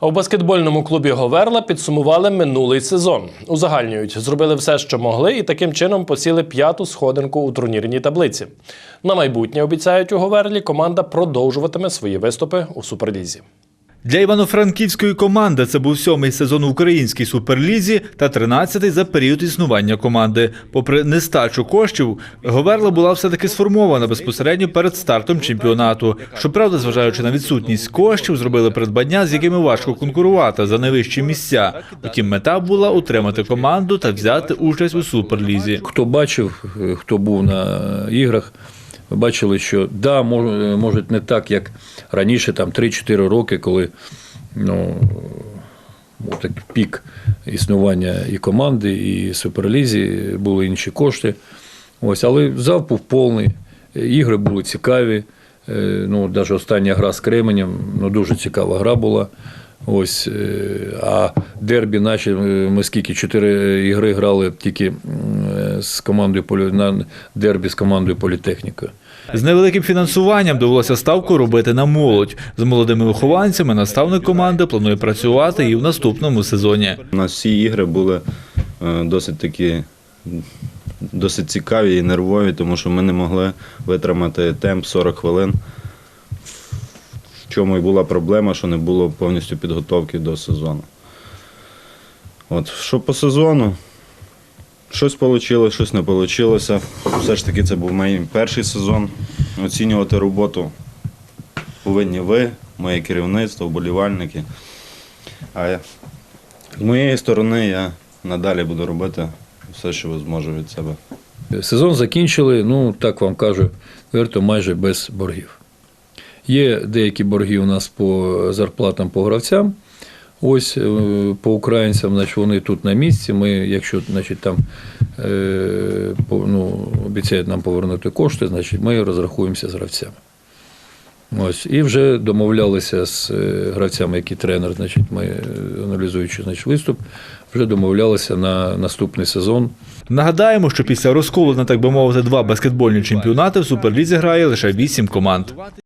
У баскетбольному клубі Говерла підсумували минулий сезон. Узагальнюють, зробили все, що могли, і таким чином посіли п'яту сходинку у турнірній таблиці. На майбутнє обіцяють у Говерлі, команда продовжуватиме свої виступи у суперлізі. Для івано-франківської команди це був сьомий сезон у українській суперлізі та тринадцятий за період існування команди. Попри нестачу коштів, Говерла була все-таки сформована безпосередньо перед стартом чемпіонату. Щоправда, зважаючи на відсутність коштів, зробили придбання, з якими важко конкурувати за найвищі місця. Утім, мета була утримати команду та взяти участь у суперлізі. Хто бачив, хто був на іграх, ви бачили, що да, мож- може не так, як раніше, там 3-4 роки, коли ну, такий пік існування і команди, і суперлізі, були інші кошти. Ось, але зал був повний, ігри були цікаві. Е, Ну, навіть остання гра з Кременем, ну, дуже цікава гра була. Ось, е, а дербі наші, ми скільки чотири ігри грали тільки з командою на дербі з командою політехніка. З невеликим фінансуванням довелося ставку робити на молодь. З молодими вихованцями наставник команди планує працювати і в наступному сезоні. У нас всі ігри були е, досить такі досить цікаві і нервові, тому що ми не могли витримати темп 40 хвилин. В чому і була проблема, що не було повністю підготовки до сезону. От, що по сезону, щось вийшло, щось не вийшло. Все ж таки, це був мій перший сезон. Оцінювати роботу повинні ви, моє керівництво, вболівальники. А я з моєї сторони я надалі буду робити все, що зможу від себе. Сезон закінчили, ну так вам кажу, відверто, майже без боргів. Є деякі борги у нас по зарплатам по гравцям. Ось е, по українцям, значить, вони тут на місці. Ми, якщо значить, там е, ну, обіцяють нам повернути кошти, значить ми розрахуємося з гравцями. Ось, і вже домовлялися з е, гравцями, які тренер, значить, ми аналізуючи значить, виступ, вже домовлялися на наступний сезон. Нагадаємо, що після розколу на так би мовити два баскетбольні чемпіонати в суперлізі грає лише вісім команд.